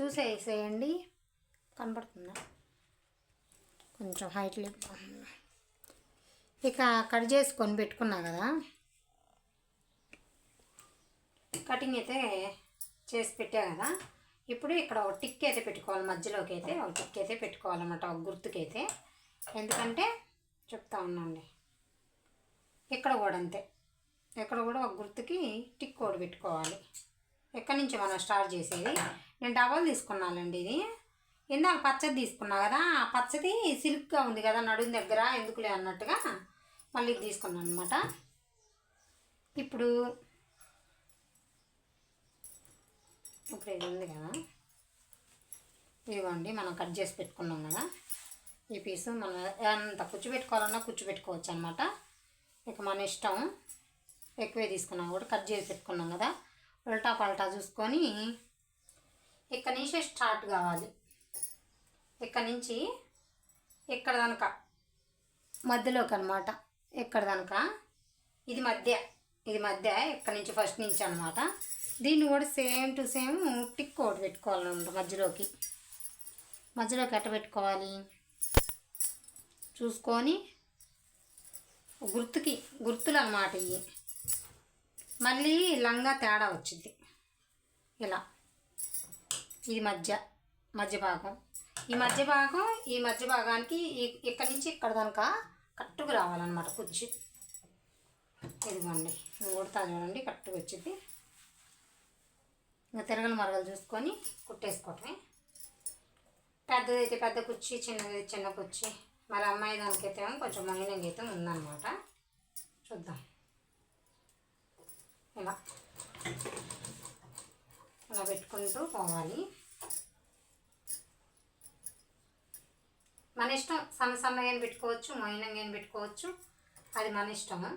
చూసి వేసేయండి కనపడుతుందా? కొంచెం హైట్ ఇక కట్ చేసుకొని పెట్టుకున్నా కదా. కటింగ్ అయితే చేసి పెట్టా కదా. ఇప్పుడు ఇక్కడ ఒక టిక్ అయితే పెట్టుకోవాలి. మధ్యలోకి అయితే ఒక టిక్ అయితే పెట్టుకోవాలన్నమాట. ఒక గుర్తుకైతే. ఎందుకంటే చెప్తా ఉన్నాండి. ఇక్కడ కూడా అంతే. ఇక్కడ కూడా ఒక గుర్తుకి టిక్ కోడ్ పెట్టుకోవాలి. ఎక్కడి నుంచి మనం స్టార్ట్ చేసేది? నేను డబల్ తీసుకున్నానండి ఇది. ఇందాక పచ్చది తీసుకున్నా కదా ఆ పచ్చది సిల్క్గా ఉంది కదా నడుము దగ్గర ఎందుకులే అన్నట్టుగా మళ్ళీ ఇది తీసుకున్నాను అనమాట ఇప్పుడు ఇప్పుడు ఇది ఉంది కదా. ఇదిగోండి మనం కట్ చేసి పెట్టుకున్నాం కదా. ఈ పీసు మనం ఎంత కూర్చోబెట్టుకోవాలన్నా పెట్టుకోవాలన్నా అనమాట ఇక మన ఇష్టం. ఎక్కువే తీసుకున్నాం కూడా కట్ చేసి పెట్టుకున్నాం కదా. ఉల్టా పల్టా చూసుకొని ఇక్కడ నుంచి స్టార్ట్ కావాలి. ఇక్కడ నుంచి ఇక్కడ కనుక మధ్యలోకి అనమాట ఇక్కడ కనుక ఇది మధ్య. ఇది మధ్య ఇక్కడ నుంచి ఫస్ట్ నుంచి అనమాట దీన్ని కూడా సేమ్ టు సేమ్ టిక్ ఒకటి పెట్టుకోవాలన్నమాట మధ్యలోకి. మధ్యలోకి ఎట్ట పెట్టుకోవాలి? చూసుకొని గుర్తుకి గుర్తులు అన్నమాట ఇవి. మళ్ళీ లంగా తేడా వచ్చింది. ఇలా. ఇది మధ్య మధ్య భాగం. ఈ మధ్య భాగం ఈ మధ్య భాగానికి ఈ- ఇక్కడి నుంచి ఇక్కడ దాకా కట్టుకు రావాలన్నమాట కుర్చీ. ఇదిగోండి కొడతా చూడండి కట్టుకు వచ్చింది. ఇంకా తిరగల మరగలు చూసుకొని కుట్టేసుకోవటమే. పెద్దదైతే పెద్ద కుర్చీ చిన్నది చిన్న కుర్చీ. మరి అమ్మాయి దానికైతే కొంచెం మైనంగా అయితే ఉందన్నమాట. చూద్దాం. ఇలా. ఇలా పెట్టుకుంటూ పోవాలి. మన ఇష్టం సన్న సన్నగా పెట్టుకోవచ్చు మైనంగా పెట్టుకోవచ్చు. అది మన ఇష్టము.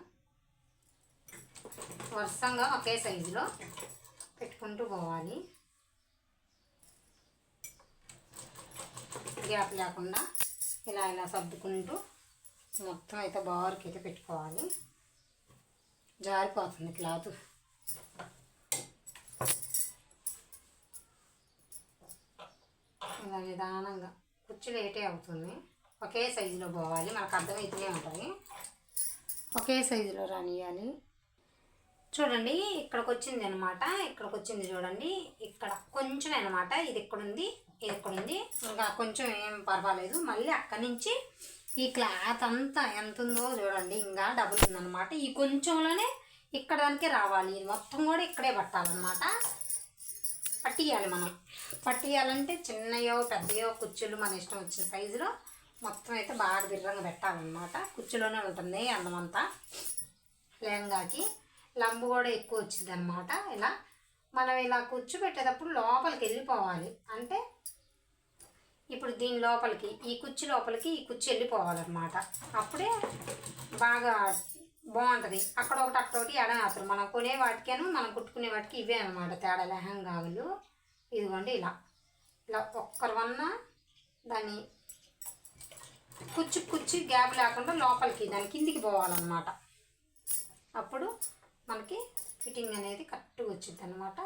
వరుసంగా ఒకే సైజులో పెట్టుకుంటూ పోవాలి. గ్యాప్ లేకుండా ఇలా ఇలా సర్దుకుంటూ మొత్తం అయితే బార్కి అయితే పెట్టుకోవాలి. జారిపోతుంది క్లాత్. ఇలా నిదానంగా కుర్చీ లేటే అవుతుంది. ఒకే సైజులో పోవాలి. మనకు అర్థమవుతూనే ఉంటుంది ఒకే సైజులో రానియాలి. చూడండి ఇక్కడికి వచ్చింది అనమాట ఇక్కడికి వచ్చింది చూడండి. ఇక్కడ కొంచెం అనమాట ఇది ఇక్కడ ఉంది ఇది ఇక్కడ ఉంది ఇంకా కొంచెం ఏం పర్వాలేదు. మళ్ళీ అక్కడి నుంచి ఈ క్లాత్ అంతా ఎంత ఉందో చూడండి ఇంకా డబుల్ ఉందన్నమాట. ఈ కొంచెంలోనే ఇక్కడ దానికి రావాలి. ఇది మొత్తం కూడా ఇక్కడే పట్టాలన్నమాట. పట్టియాలి మనం. పట్టియాలంటే చిన్నయో పెద్దయో కుర్చీలు మన ఇష్టం వచ్చిన సైజులో మొత్తం అయితే బాగా బిర్రంగా పెట్టాలన్నమాట. కుర్చీలోనే ఉంటుంది అందమంతా. లెహంగాకి లంబు కూడా ఎక్కువ వచ్చింది అనమాట ఇలా మనం ఇలా కూర్చోబెట్టేటప్పుడు లోపలికి వెళ్ళిపోవాలి. అంటే ఇప్పుడు దీని లోపలికి ఈ కుర్చీ లోపలికి ఈ కుర్చీ వెళ్ళిపోవాలన్నమాట. అప్పుడే బాగా బాగుంటుంది. అక్కడ ఒకటి అక్కడ ఒకటి ఎడ మనం కొనే వాటికేను మనం కుట్టుకునే వాటికి ఇవే అనమాట తేడా లెహంగాలు ఇదిగోండి ఇలా. ఇలా ఒక్కరివన్న దాన్ని కుచ్చి కుచ్చి గ్యాప్ లేకుండా లోపలికి దాని కిందికి పోవాలన్నమాట. అప్పుడు మనకి ఫిట్టింగ్ అనేది కరెక్ట్గా వచ్చింది అనమాట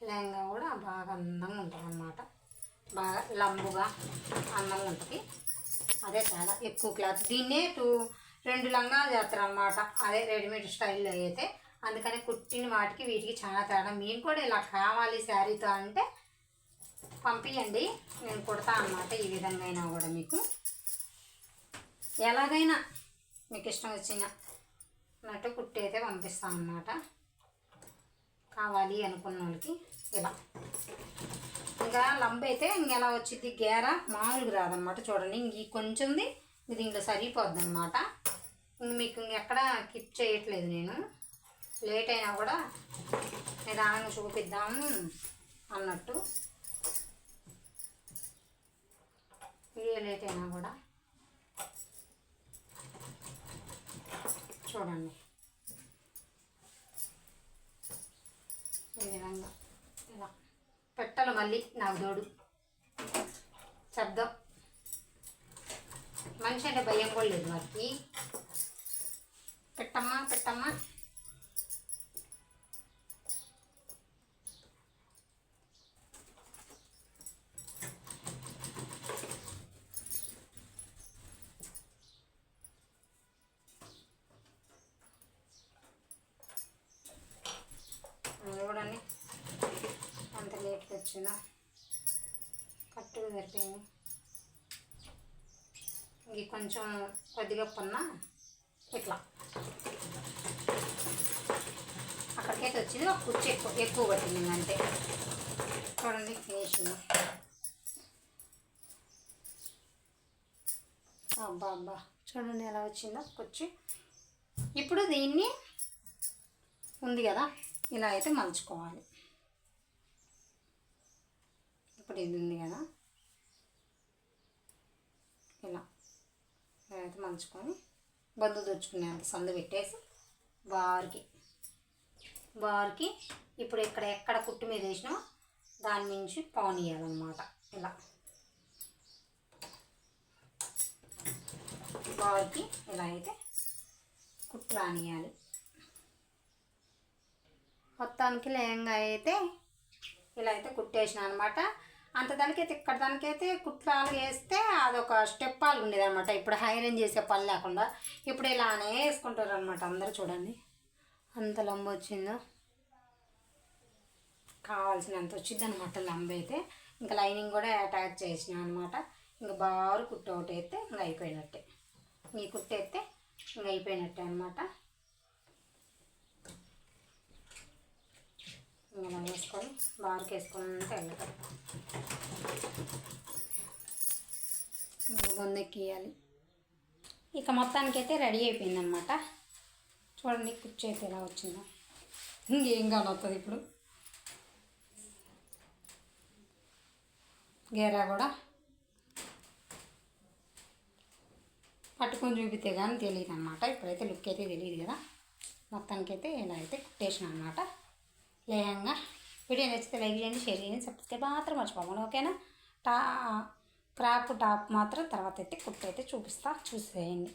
లెహంగా కూడా బాగా అందంగా ఉంటుంది అన్నమాట బాగా లంబుగా అందంగా ఉంటుంది. అదే తేడా ఎక్కువ క్లాత్. దీన్నే టూ రెండు లంగాలు చేస్తారు అనమాట అదే రెడీమేడ్ స్టైల్లో అయితే. అందుకని కుట్టిన వాటికి వీటికి చాలా తేడా. మీకు కూడా ఇలా కావాలి శారీతో అంటే పంపించండి నేను కుడతా అన్నమాట ఈ విధంగా అయినా కూడా మీకు. ఎలాగైనా మీకు ఇష్టం వచ్చిన అన్నట్టు కుట్టి అయితే పంపిస్తాను అన్నమాట. కావాలి అనుకున్న వాళ్ళకి ఇలా. ఇంకా లంబ అయితే ఇంకెలా వచ్చింది గేర మామూలుగా రాదనమాట. చూడండి ఇంక ఈ కొంచెంది ఇది ఇంకా సరిపోద్ది అనమాట ఇంక మీకు ఇంకెక్కడ కిప్ చేయట్లేదు నేను. లేట్ అయినా కూడా నిదానంగా చూపిద్దాము అన్నట్టు. ఏ లేట్ అయినా కూడా. చూడండి. ఈ విధంగా. పెట్టలు మళ్ళీ నాకు తోడు. శబ్దం మనిషి అంటే భయం కూడా లేదు వారికి పెట్టమ్మా పెట్టమ్మా. వచ్చిందా కరెక్ట్గా సరిపోయింది ఇది కొంచెం కొద్దిగా పొన్న ఇట్లా. అక్కడికైతే వచ్చింది ఒక కుర్చీ ఎక్కువ ఎక్కువ పట్టింది అంతే చూడండి ఫినిషింగ్ అబ్బా అబ్బా. చూడండి ఎలా వచ్చిందో కుర్చీ. ఇప్పుడు దీన్ని ఉంది కదా ఇలా అయితే మలుచుకోవాలి. ఇప్పుడు ఇది ఉంది కదా. ఇలా. అయితే మంచుకొని బద్దు తెచ్చుకునే అంత సందు పెట్టేసి బార్కి. బార్కి ఇప్పుడు ఇక్కడ ఎక్కడ కుట్టు మీద వేసినామో దాని నుంచి పవన్ ఇవ్వాలన్నమాట ఇలా. బార్కి ఇలా అయితే కుట్టు రానియాలి మొత్తానికి లేంగా అయితే ఇలా అయితే కుట్టేసిన అనమాట అంత దానికైతే ఇక్కడ దానికైతే కుట్లాలు వేస్తే అదొక స్టెప్ పాలు ఉండేదనమాట ఇప్పుడు హైరన్ చేసే పని లేకుండా ఇప్పుడు ఇలానే వేసుకుంటారు అనమాట అందరూ చూడండి. అంత లంబ వచ్చిందో. కావాల్సినంత వచ్చింది అనమాట లంబ అయితే. ఇంకా లైనింగ్ కూడా అటాచ్ చేసిన అనమాట ఇంకా బారు కుట్టు ఒకటి అయితే ఇంకా అయిపోయినట్టే. ఈ కుట్టు అయితే ఇంకా అయిపోయినట్టే అనమాట ఇలా వేసుకొని బార్కి వేసుకుంటే వెళ్ళాలి బొందెక్కియాలి ఇక మొత్తానికైతే రెడీ అయిపోయింది అనమాట చూడండి కుర్చీ అయితే ఎలా వచ్చిందో. ఇంకేం కానొస్తుంది ఇప్పుడు? గేరా కూడా? పట్టుకొని చూపితే కానీ తెలియదు అనమాట ఇప్పుడైతే లుక్ అయితే తెలియదు కదా. మొత్తానికైతే ఇలా అయితే కుట్టేసిన అనమాట లేయంగా వీడియో నచ్చితే లైక్ చేయండి షేర్ చేయండి సబ్స్క్రైబ్ మాత్రం మర్చిపోమని ఓకేనా? టా క్రాప్ టాప్ మాత్రం తర్వాత అయితే కుట్టు అయితే చూపిస్తా చూసేయండి.